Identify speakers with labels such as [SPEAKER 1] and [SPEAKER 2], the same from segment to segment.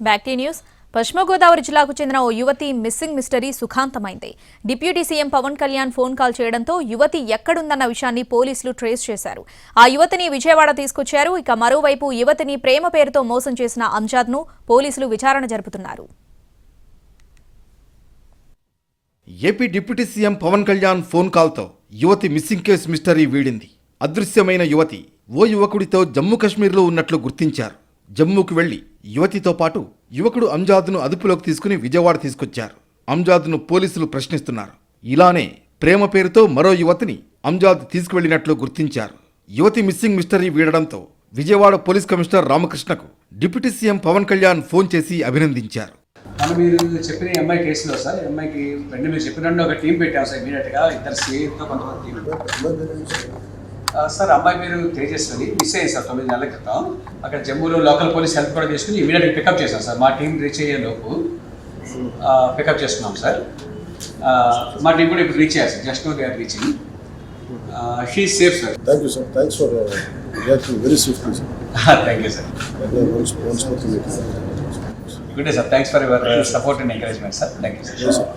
[SPEAKER 1] Back news. పశ్చిమ గోదావరి జిల్లాకు చెందిన ఓ యువతి missing mystery సుఖాంతమైంది. Deputy CM Pawan Kalyan phone call చేయడంతో యువతి ఎక్కడుందన్న విషయాన్ని పోలీసులు ట్రేస్ చేశారు. ఆ యువతిని విజయవాడ తీసుకొచ్చారు. ఇక మరోవైపు యువతిని ప్రేమ పేరుతో మోసం చేసిన అంజాద్ను పోలీసులు విచారణ జరుపుతున్నారు.
[SPEAKER 2] AP deputy CM Pawan Kalyan phone కాల్తో యువతి మిస్సింగ్ కేసు మిస్టరీ వీడింది. అదృశ్యమైన యువతి ఓ యువకుడితో జమ్మూ కాశ్మీర్లో ఉన్నట్లు గుర్తించారు. జమ్మూకు వెళ్ళి యువతితో పాటు యువకుడు అంజాద్ను అదుపులోకి తీసుకుని విజయవాడ తీసుకొచ్చారు. అంజాద్ను పోలీసులు ప్రశ్నిస్తున్నారు. ఇలానే ప్రేమ పేరుతో మరో యువతిని అంజాద్ తీసుకువెళ్ళినట్లు గుర్తించారు. యువతి మిస్సింగ్ మిస్టరీ వీడడంతో Vijayawada police commissioner రామకృష్ణకు deputy CM Pawan Kalyan phone చేసి అభినందించారు.
[SPEAKER 3] మనం మీరు చెప్పిన అమ్మాయి కేసులో సార్ అమ్మాయికి రెండు మీరు చెప్పినట్టు ఒక టీం పెట్టాం సార్ ఇమీడియట్గా ఇద్దరు సేఫ్తో కొంతమంది టీం. సార్ అమ్మాయి మీరు తేజస్వని మిస్ అయ్యింది సార్ తొమ్మిది నెలల క్రితం. అక్కడ జమ్మూలో లోకల్ పోలీస్ హెల్ప్ కూడా తీసుకుని ఇమీడియట్గా పికప్ చేశాం సార్. మా టీం రీచ్ అయ్యే లోపు పికప్ చేస్తున్నాం సార్. మా టీం కూడా ఇప్పుడు రీచ్ అయ్యారు sir. Just know they are reaching. She safe sir. Thank you sir
[SPEAKER 4] And uh, once, once more to meet you.
[SPEAKER 3] Good day sir thanks for your support and encouragement sir thank you sir.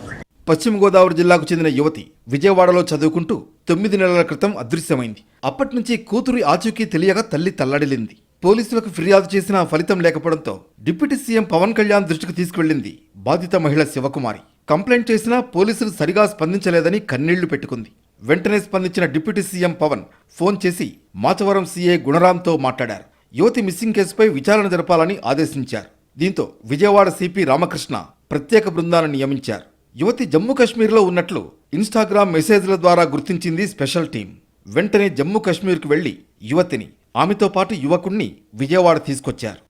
[SPEAKER 2] పశ్చిమ గోదావరి జిల్లాకు చెందిన యువతి విజయవాడలో చదువుకుంటూ తొమ్మిది నెలల క్రితం అదృశ్యమైంది. అప్పటి నుంచి కూతురి ఆచూకీ తెలియక తల్లి తల్లడిల్లింది. పోలీసులకు ఫిర్యాదు చేసినా ఫలితం లేకపోవడంతో డిప్యూటీ సీఎం పవన్ కళ్యాణ్ దృష్టికి తీసుకువెళ్ళింది బాధిత మహిళ శివకుమారి. కంప్లైంట్ చేసినా పోలీసులు సరిగా స్పందించలేదని కన్నీళ్ళు పెట్టుకుంది. వెంటనే స్పందించిన డిప్యూటీ సీఎం పవన్ ఫోన్ చేసి మాచవరం సీఏ గుణరాంతో మాట్లాడారు. యువతి మిస్సింగ్ కేసుపై విచారణ జరపాలని ఆదేశించారు. దీంతో విజయవాడ సిపి రామకృష్ణ ప్రత్యేక బృందాలను నియమించారు. యువతి జమ్మూ కాశ్మీర్లో ఉన్నట్లు ఇన్స్టాగ్రామ్ మెసేజ్ల ద్వారా గుర్తించింది స్పెషల్ టీం వెంటనే జమ్మూ కాశ్మీర్కు వెళ్ళి యువతిని ఆమెతో పాటు యువకుణ్ణి విజయవాడ తీసుకొచ్చారు.